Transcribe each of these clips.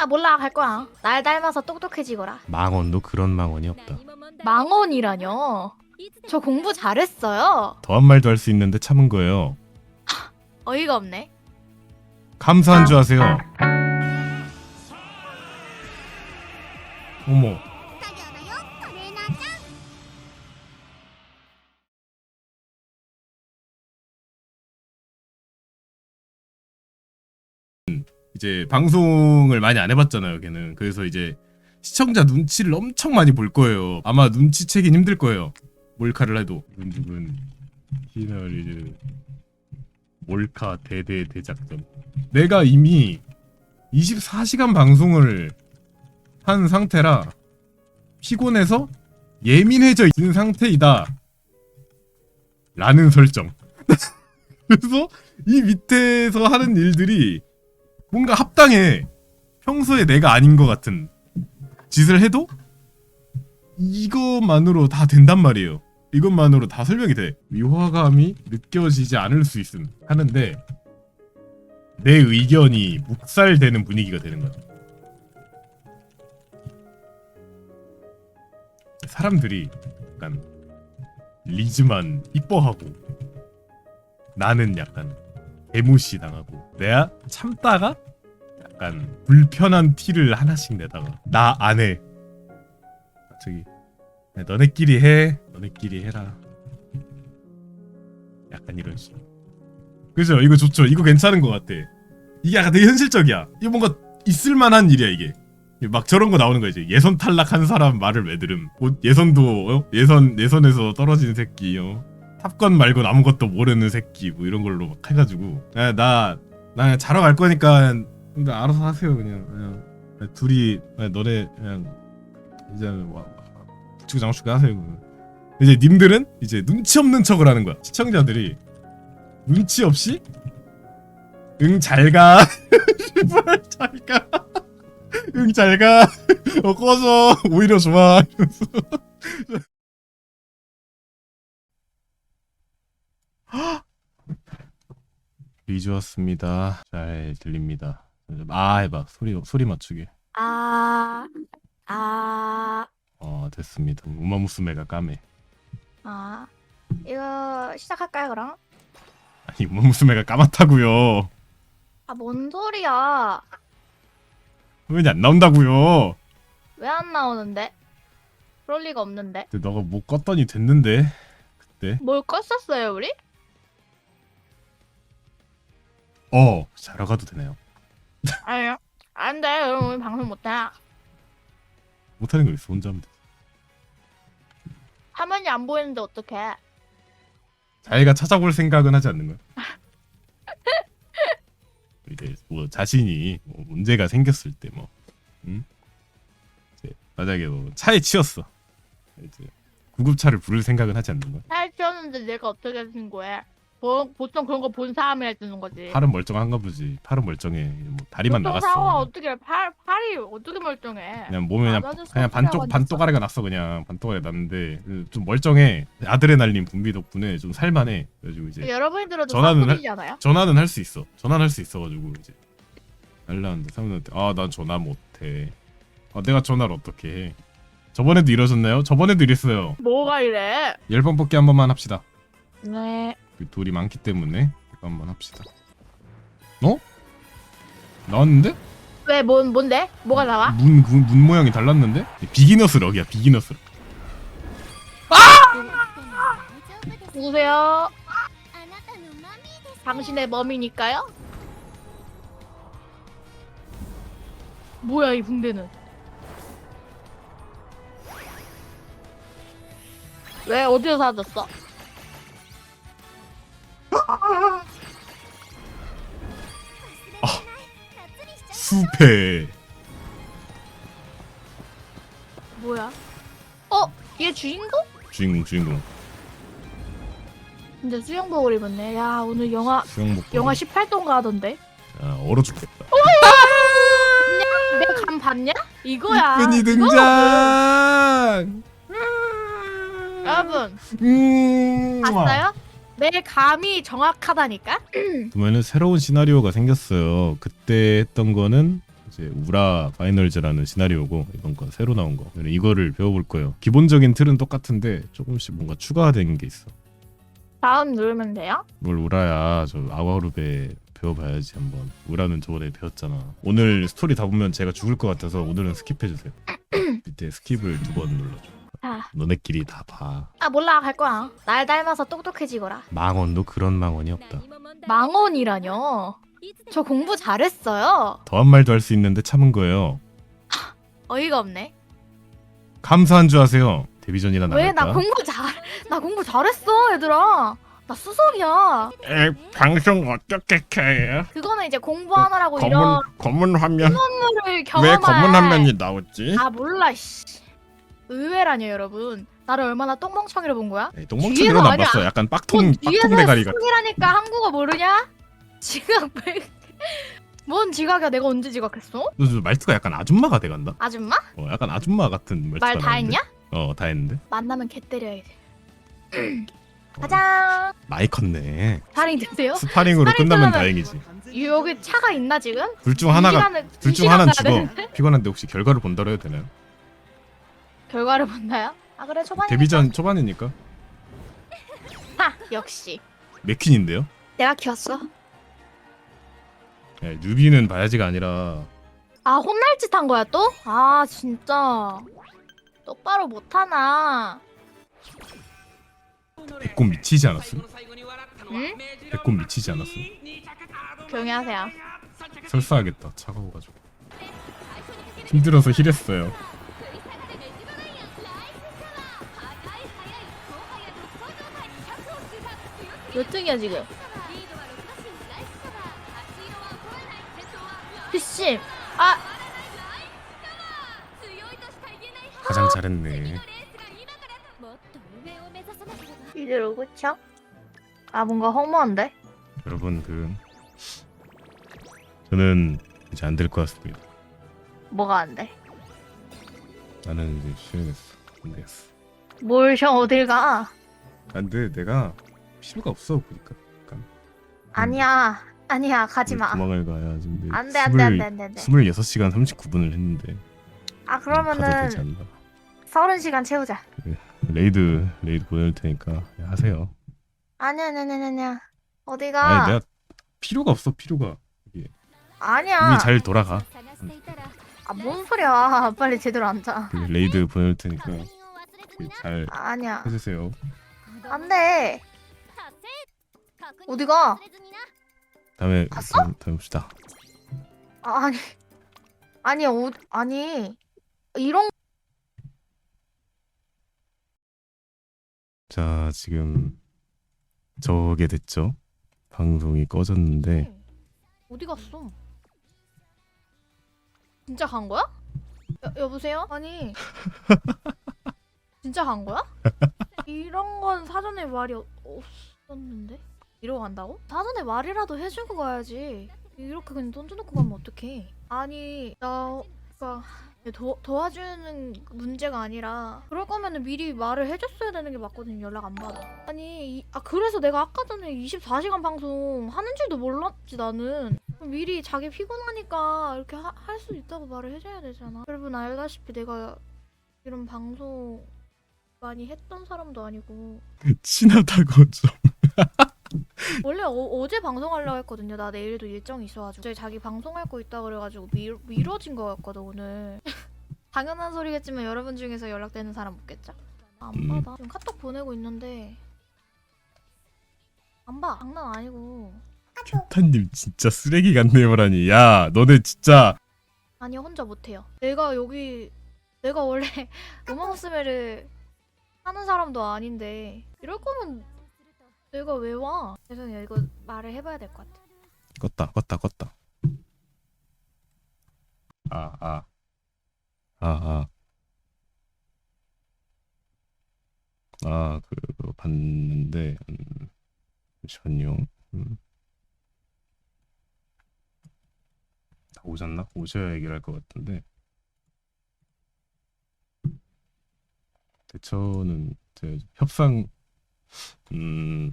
아 몰라 갈 거야. 날 닮아서 똑똑해지거라. 망원도 그런 망원이 없다. 망원이라뇨. 저 공부 잘했어요. 더한 말도 할 수 있는데 참은 거예요. 어이가 없네. 감사한 줄 아세요. 어머, 이제 방송을 많이 안 해봤잖아요, 걔는. 그래서 이제 시청자 눈치를 엄청 많이 볼 거예요. 아마 눈치채긴 힘들 거예요. 몰카를 해도. 누군 시나리즈 몰카 대대 대작전. 내가 이미 24시간 방송을 한 상태라 피곤해서 예민해져 있는 상태이다. 라는 설정. 그래서 이 밑에서 하는 일들이 뭔가 합당해. 평소에 내가 아닌 것 같은 짓을 해도 이것만으로 다 된단 말이에요. 이것만으로 다 설명이 돼. 위화감이 느껴지지 않을 수 있음 하는데 내 의견이 묵살되는 분위기가 되는 거야. 사람들이 약간 리즈만 이뻐하고 나는 약간 개무시 당하고 내가 참다가 약간 불편한 티를 하나씩 내다가 나 안 해. 갑자기 야, 너네끼리 해. 너네끼리 해라. 약간 이런 식. 그죠? 이거 좋죠. 이거 괜찮은 것 같아. 이게 약간 되게 현실적이야. 이거 뭔가 있을 만한 일이야 이게. 막 저런 거 나오는 거지. 예선 탈락한 사람 말을 왜 들음? 곧 예선도 어? 예선 예선에서 떨어진 새끼. 어? 탑건 말고 아무것도 모르는 새끼 뭐 이런 걸로 막 해가지고. 야, 나, 나 그냥 자러 갈 거니까 근데 알아서 하세요 그냥, 그냥. 그냥 둘이 그냥 너네 그냥 이제 와 북치고 장수가 하세요 그러면. 이제 님들은 이제 눈치 없는 척을 하는 거야 시청자들이. 눈치 없이? 응 잘가. 씨발 잘가. 응 잘가. 어 꺼져. 오히려 좋아 비 좋았습니다. 잘 들립니다. 아 해봐 소리 소리 맞추게. 아, 아, 어 됐습니다. 우마무스메가 까매. 아. 이거 시작할까요 그럼? 아니 우마무스메가 까맣다고요. 아 뭔 소리야? 화면이 안 나온다고요. 왜 안 나오는데? 그럴 리가 없는데. 근데 너가 뭐 껐더니 됐는데 그때. 뭘 껐었어요 우리? 어 자러 가도 되나요? 아니요. 안 돼. 우리 방송 못 해. 못하는 거 있어 혼자 하면 돼. 화면이 안 보이는데 어떡해. 자기가 찾아볼 생각은 하지 않는 거야. 이제 뭐 자신이 뭐 문제가 생겼을 때 뭐, 응? 이제 만약에 뭐 차에 치였어. 이제 구급차를 부를 생각은 하지 않는 거야. 살 튀었는데 내가 어떻게 신고해? 보, 보통 그런 거 본 사람이 해주는 거지. 팔은 멀쩡한가 보지. 팔은 멀쩡해. 뭐 다리만 보통 나갔어. 상어 어떻게 팔 팔이 어떻게 멀쩡해? 그냥 몸에 그냥, 맞아줄 수 그냥 반쪽 하셨어. 반도가리가 났어 그냥 반도가리 났는데 그 좀 멀쩡해. 아드레날린 분비 덕분에 좀 살만해. 그래가지고 이제 여러분이 들어도 전화는 할-. 전화는 할 수 있어. 전화는 할 수 있어가지고 이제 날라는데 사람들한테 아난 전화 못해. 아 내가 전화를 어떻게 해? 저번에도 이러셨나요? 저번에도 이랬어요. 뭐가 이래? 열번 뽑기 한 번만 합시다. 네. 그 둘이 많기 때문에 이거 한번 합시다. 어? 나왔는데? 왜, 뭔, 뭔데? 뭐가 나와? 문, 문, 문 모양이 달랐는데? 비기너스 럭이야 비기너스 럭. 아! 누구세요? 당신의 멈이니까요? 뭐야, 이 붕대는? 왜, 어디서 사줬어? 숲에 뭐야? 어? 얘 주인공? 주인공 주인공 근데 수영복을 입었네. 야 오늘 영하 수영복 영하 18도인가 하던데. 아 얼어 죽겠다. 내감 봤냐? 이거야. 이거. 등장. 여러분 음. 봤어요? 내 감이 정확하다니까? 그러면은 새로운 시나리오가 생겼어요. 그때 했던 거는 이제 이제 우라 파이널즈라는 시나리오고 이번 건 새로 나온 거. 이거를 배워볼 거예요. 기본적인 틀은 똑같은데 조금씩 뭔가 추가된 게 있어. 다음 누르면 돼요? 뭘 우라야 저 아와루베 배워봐야지 한번. 우라는 저번에 배웠잖아. 오늘 스토리 다 보면 제가 죽을 것 같아서 오늘은 스킵해주세요. 밑에 스킵을 두 번 눌러줘. 자, 너네끼리 다 봐. 아 몰라 갈 거야. 날 닮아서 똑똑해지거라. 망원도 그런 망원이 없다. 망원이라뇨. 저 공부 잘했어요. 더한 말도 할 수 있는데 참은 거예요. 어이가 없네. 감사한 줄 아세요. 데뷔전이나 왜 나갈까? 나 공부 잘, 나 공부 잘했어 얘들아. 나 수석이야. 에, 방송 어떻게 켜요? 그거는 이제 공부하느라고 이런 검은 화면 선물을 경험할. 나오지? 아 몰라 씨. 의외라뇨 여러분. 나를 얼마나 똥멍청이로 본 거야? 똥멍청이로 뒤에서 안 아니야. 봤어. 약간 빡통 뭔 빡통 대가리 같. 수석이라니까 한국어 모르냐? 지각 왜? 뭔 지각이야? 내가 언제 지각했어? 너저 말투가 약간 아줌마가 돼간다. 아줌마? 어, 약간 아줌마 같은 말투가 말 다 나는데? 했냐? 어, 다 했는데. 만나면 개 때려야 돼. 가자. 많이 컸네. 다리 드세요? 스파링으로 스파링 끝나면 끝나면- 다행이지. 여기 차가 있나 지금? 둘 중 하나가 둘두중 하나는 죽어. 피곤한데 혹시 결과를 본다로 해도 되나요? 결과를 본다요? 아 그래 초반이니까. 데뷔전 초반이니까 하 역시 맥퀸인데요. 내가 키웠어. 예, 뉴비는 봐야지가 아니라 아 혼날 짓 한 거야 또? 아 진짜 똑바로 못하나? 배꼽 미치지 않았어? 응? 배꼽 미치지 않았어? 조용히 하세요. 설사하겠다. 차가워가지고 힘들어서 힐했어요. 몇 등이야 지금? 피씨. 아 가장 잘했네. 이대로 그쵸? 아 뭔가 허무한데? 여러분 그 저는 이제 안 될 것 같습니다. 뭐가 안 돼? 나는 이제 쉬어야겠어. 안 되겠어. 뭘 쉬어 어딜 가? 안돼 내가 필요가 없어 보니까. 아니야 아니야 가지 마. 도망을 가야 지금 안돼 안돼 안돼 안돼 안돼. 26시간 39분을 했는데 아 가도 되지 그러면은 않나. 서른 시간 채우자. 레이드 레이드 보낼 테니까 하세요. 아니야 아니야 아니야 아니야. 어디가? 아니 내가 필요가 없어 필요가. 아니야. 이미 잘 돌아가. 아 뭔 소리야? 빨리 제대로 앉아. 그 레이드 보낼 테니까 그잘 아니야. 해주세요. 안돼. 어디가? 다음에 갔어? 다음, 다음에 봅시다. 아, 아니 아니 어 아니 이런 자 지금 저게 됐죠. 방송이 꺼졌는데 어디 갔어? 진짜 간 거야? 여, 여보세요? 아니 진짜 간 거야? 이런 건 사전에 말이 없- 없었는데 이러고 간다고? 사전에 말이라도 해주고 가야지. 이렇게 그냥 던져놓고 가면 어떡해? 아니 나 그니까 도, 도와주는 문제가 아니라 그럴 거면은 미리 말을 해줬어야 되는 게 맞거든요 연락 안 받아. 아니 이- 아 그래서 내가 아까 전에 24시간 방송 하는 줄도 몰랐지 나는. 미리 자기 피곤하니까 이렇게 할 수 있다고 말을 해줘야 되잖아. 여러분 알다시피 내가 이런 방송 많이 했던 사람도 아니고. 친하다고 좀. 원래 어, 제 방송하려고 했거든요. 나 내일도 일정이 있어가지고. 갑자기 자기 방송할 거 있다 그래가지고 미, 미뤄진 거였거든 오늘. 당연한 소리겠지만 여러분 중에서 연락되는 사람 없겠죠? 안 음. 받아. 지금 카톡 보내고 있는데 안 봐. 장난 아니고. 타님 진짜 쓰레기 같네요라니. 야 너네 진짜. 아니 혼자 못해요. 내가 여기 내가 원래 로망스멜을 하는 사람도 아닌데. 이럴 거면 내가 왜 와? 죄송해요. 이거 말을 해봐야 될 것 같아. 껐다 껐다 껐다. 아 아. 아 아. 아 그거 봤는데 음, 잠시만요. 음. 다 오셨나? 오셔야 얘기를 할 것 같은데. 대처는 이제 협상 음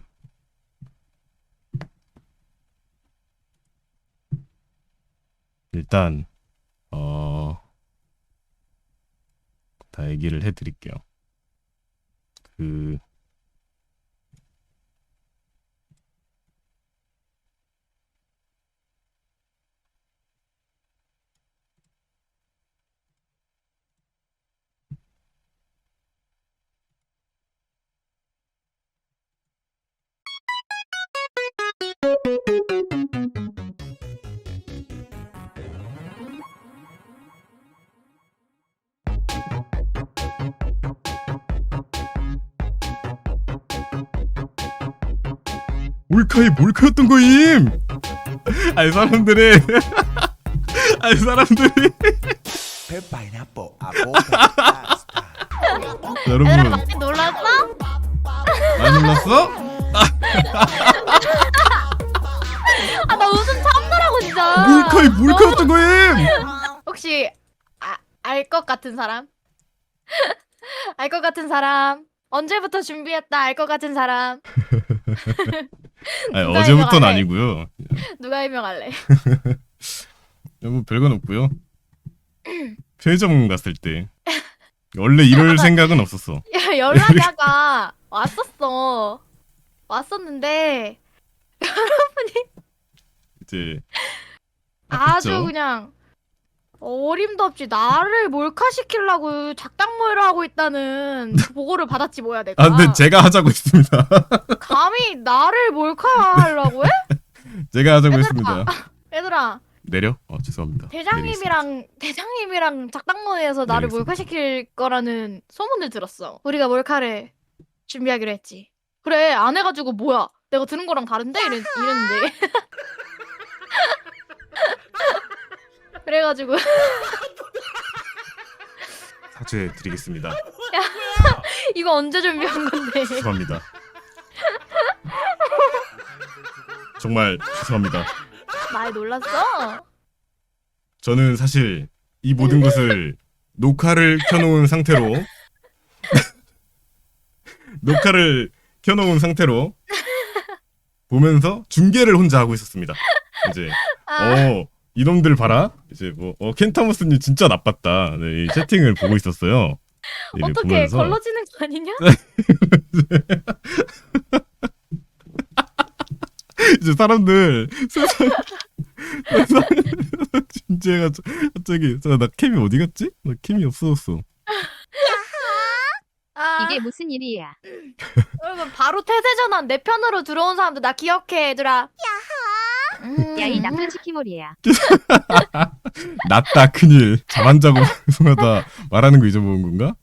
일단 어, 다 얘기를 해드릴게요. 그 몰카이 몰카였던 거임. 아니 사람들이 아니 사람들이 파스타 여러분 얘들아 많이 놀랐어? 많이 놀랐어? 아 나 웃음 참느라고 진짜. 몰카이 몰카였던 거임. 혹시 아, 알 것 같은 사람? 알 것 같은 사람? 언제부터 준비했다 알 것 같은 사람? 아니 누가 어제부터는 해명할래? 아니고요. 누가 해명할래? 뭐 별건 없고요. 편의점 갔을 때 원래 이럴 생각은 없었어. 야, 연락자가 왔었어. 왔었는데 이제 아주? 그냥 어림도 없이 나를 몰카시키려고 작당 모의를 하고 있다는 보고를 받았지 뭐야 내가. 아 근데 제가 하자고 했습니다. 감히 나를 몰카하려고 해? 제가 하자고. 했습니다. 얘들아 내려? 어 죄송합니다. 대장님이랑 대장님이랑 작당 모의에서 나를 내리겠습니다. 몰카시킬 거라는 소문을 들었어. 우리가 몰카를 준비하기로 했지. 그래 안 해가지고 뭐야? 내가 들은 거랑 다른데 이랬, 이랬는데. 그래가지고 사죄 드리겠습니다. 이거 언제 준비한 건데? 죄송합니다. 정말 죄송합니다. 많이 놀랐어? 저는 사실 이 모든 것을 녹화를 켜놓은 상태로 녹화를 켜놓은 상태로 보면서 중계를 혼자 하고 있었습니다. 이제 아, 어 이놈들 봐라 이제 뭐 어 켄타머스님 진짜 나빴다 네, 이 채팅을 보고 있었어요. 어떻게 보면서 걸러지는 거 아니냐? 이제 사람들 세상 세상 진지해가 갑자기 자, 나 캠이 어디 갔지? 나 캠이 없어졌어. 아, 이게 무슨 일이야? 여러분 바로 태세 전환 내 편으로 들어온 사람들 나 기억해 얘들아. 음. 야이 나쁜 치키몰이야. 낫다 큰일 잠안 자고 방송하다 말하는 거 잊어먹은 건가?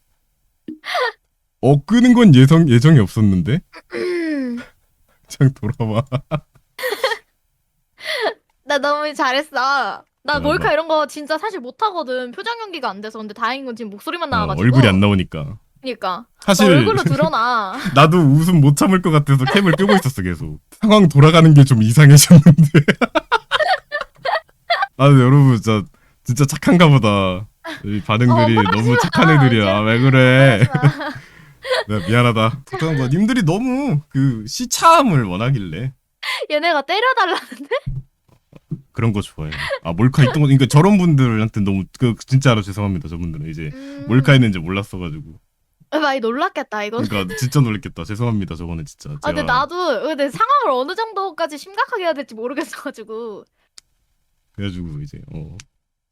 어 끄는 건 예정 예정이 없었는데 음. 그냥 돌아와. 나 너무 잘했어. 나 어, 몰카 뭐. 이런 거 진짜 사실 못하거든. 표정 연기가 안 돼서. 근데 다행인 건 지금 목소리만 어, 나와가지고. 얼굴이 안 나오니까. 그니까. 사실 얼굴로 드러나. 나도 웃음 못 참을 것 같아서 캠을 끄고 있었어 계속. 상황 돌아가는 게 좀 이상해졌는데. 아 여러분 진짜 진짜 착한가 보다. 이 반응들이 어, 너무 착한 마. 애들이야. 아, 왜 그래? 내가 미안하다. 걱정한 거야. 님들이 너무 그 시참을 원하길래 얘네가 때려달라는데? 그런 거 좋아해. 아 몰카 있던 거 그러니까 저런 분들한테 너무 그 진짜로 죄송합니다. 저분들은 이제 음. 몰카 있는지 몰랐어가지고. 많이 놀랐겠다 이건. 그러니까 진짜 놀랬겠다. 죄송합니다. 저거는 진짜. 아 근데 제가 나도 근데 상황을 어느 정도까지 심각하게 해야 될지 모르겠어가지고. 그래가지고 이제 어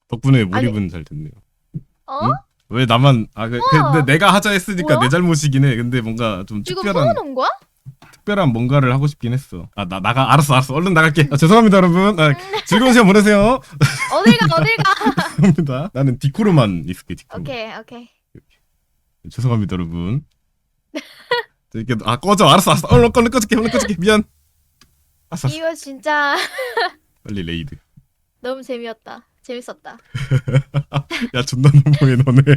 덕분에 몰입은 잘 됐네요. 어? 응? 왜 나만 아 그, 우와. 근데 내가 하자 했으니까 뭐야? 내 잘못이긴 해. 근데 뭔가 좀 지금 특별한 모아놓은 거야? 특별한 뭔가를 하고 싶긴 했어. 아 나 나가 알았어 알았어 얼른 나갈게. 아, 죄송합니다 여러분. 아, 즐거운 시간 보내세요. 어딜 가 어딜 가. 죄송합니다. 나는 디코로만 있을게 디코로. 오케이 오케이. 죄송합니다 여러분. 이렇게 아 꺼져 알았어 알았어 얼른 꺼내 꺼질게 얼른 꺼질게 미안. 알았어, 알았어. 이거 진짜 빨리 레이드. 너무 재미없다. 재밌었다. 야 존나 너무해 너네.